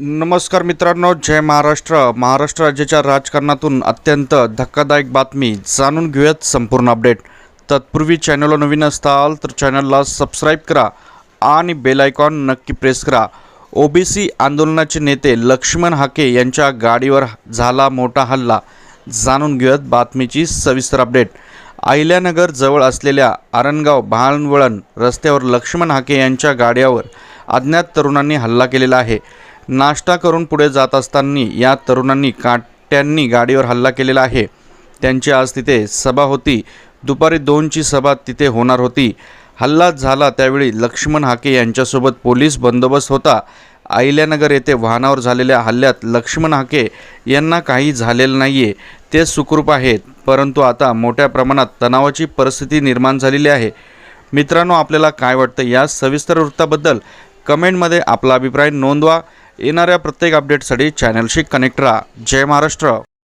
नमस्कार मित्रांनो जय महाराष्ट्र. महाराष्ट्र राज्याच्या राजकारणातून अत्यंत धक्कादायक बातमी जाणून घेऊयात संपूर्ण अपडेट. तत्पूर्वी चॅनलला नवीन असताल तर चॅनलला सबस्क्राईब करा आणि बेल आयकॉन नक्की प्रेस करा. ओबीसी आंदोलनाचे नेते लक्ष्मण हाके यांच्या गाडीवर झाला मोठा हल्ला. जाणून घेऊयात बातमीची सविस्तर अपडेट. अहिल्यानगर जवळ असलेल्या आरणगाव भानवळण रस्त्यावर लक्ष्मण हाके यांच्या गाड्यावर अज्ञात तरुणांनी हल्ला केलेला आहे. नाश्ता करून पुढे जात असताना या तरुणांनी काट्यांनी गाडीवर हल्ला केलेला आहे. त्यांची आज तिथे सभा होती. दुपारी दोनची सभा तिथे होणार होती. हल्ला झाला त्यावेळी लक्ष्मण हाके यांच्यासोबत पोलीस बंदोबस्त होता. अहिल्यानगर येथे वाहनावर झालेल्या हल्ल्यात लक्ष्मण हाके यांना काही झालेलं नाही आहे ते सुखरूप आहेत परंतु आता मोठ्या प्रमाणात तणावाची परिस्थिती निर्माण झालेली आहे. मित्रांनो आपल्याला काय वाटतं या सविस्तर वृत्ताबद्दल कमेंटमध्ये आपला अभिप्राय नोंदवा. येणाऱ्या प्रत्येक अपडेटसाठी चॅनलशी कनेक्ट राहा जय महाराष्ट्र